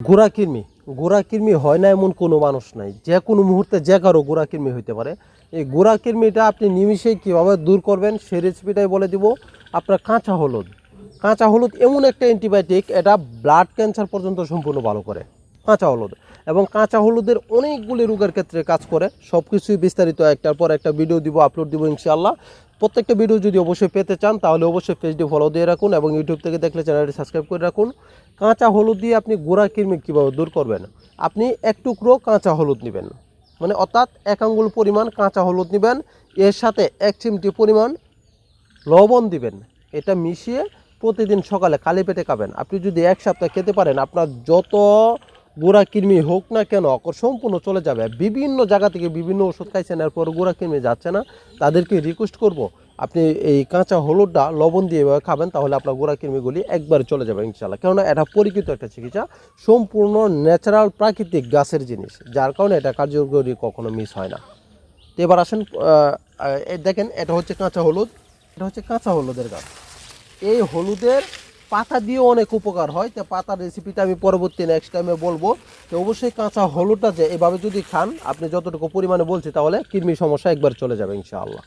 গোড়া কৃমি গোড়া কৃমি হয় না এমন কোনো মানুষ নাই। যে কোনো মুহূর্তে যে কারও গোড়া কৃমি হইতে পারে। এই গোড়া কৃমিটা আপনি নিমিষেই কীভাবে দূর করবেন সেই রেসিপিটাই বলে দিব। আপনার কাঁচা হলুদ। কাঁচা হলুদ এমন একটা অ্যান্টিবায়োটিক এটা ব্লাড ক্যান্সার পর্যন্ত সম্পূর্ণ ভালো করে। কাঁচা হলুদ। এবং কাঁচা হলুদের অনেকগুলি রোগের ক্ষেত্রে কাজ করে। সব কিছুই বিস্তারিত একটার পর একটা ভিডিও দিব আপলোড দিব ইনশাআল্লাহ। প্রত্যেকটা ভিডিও যদি অবশ্যই পেতে চান, তাহলে অবশ্যই পেজটি ফলো দিয়ে রাখুন এবং ইউটিউব থেকে দেখলে চ্যানেলটি সাবস্ক্রাইব করে রাখুন। কাঁচা হলুদ দিয়ে আপনি গোড়া কৃমি কীভাবে দূর করবেন? আপনি এক টুকরো কাঁচা হলুদ নেবেন। মানে অর্থাৎ এক আঙ্গুল পরিমাণ কাঁচা হলুদ নেবেন, এর সাথে এক চিমটি পরিমাণ লবণ দিবেন। এটা মিশিয়ে প্রতিদিন সকালে খালি পেটে খাবেন। আপনি যদি এক সপ্তাহ খেতে পারেন, আপনার যত গোড়া কৃমি হোক না কেন সম্পূর্ণ চলে যাবে। বিভিন্ন জায়গা থেকে বিভিন্ন ওষুধ খাইছেন, এরপর গোড়া কৃমি যাচ্ছে না। তাদেরকে রিকোয়েস্ট করব, আপনি এই কাঁচা হলুদটা, লবণ দিয়ে এভাবে খাবেন, তাহলে আপনার গোড়া কৃমিগুলি একবার চলে যাবে ইনশাল্লাহ কেননা এটা পরিচিত একটা চিকিৎসা, সম্পূর্ণ ন্যাচারাল প্রাকৃতিক গাছের জিনিস, যার কারণে এটা কার্যকরী কখনো মিস হয় না। তো এবার আসেন দেখেন, এটা হচ্ছে কাঁচা হলুদ, এটা হচ্ছে কাঁচা হলুদের গাছ। এই হলুদের পাতা দিয়ে অনেক উপকার হয়। তো পাতার রেসিপিটা আমি পরবর্তী নেক্সট টাইমে বলব। তো অবশ্যই কাঁচা হলুদটা যে এভাবে যদি খান, আপনি যতটুকু পরিমাণে বলছি তাহলে কৃমি সমস্যা একবার চলে যাবে ইনশাআল্লাহ।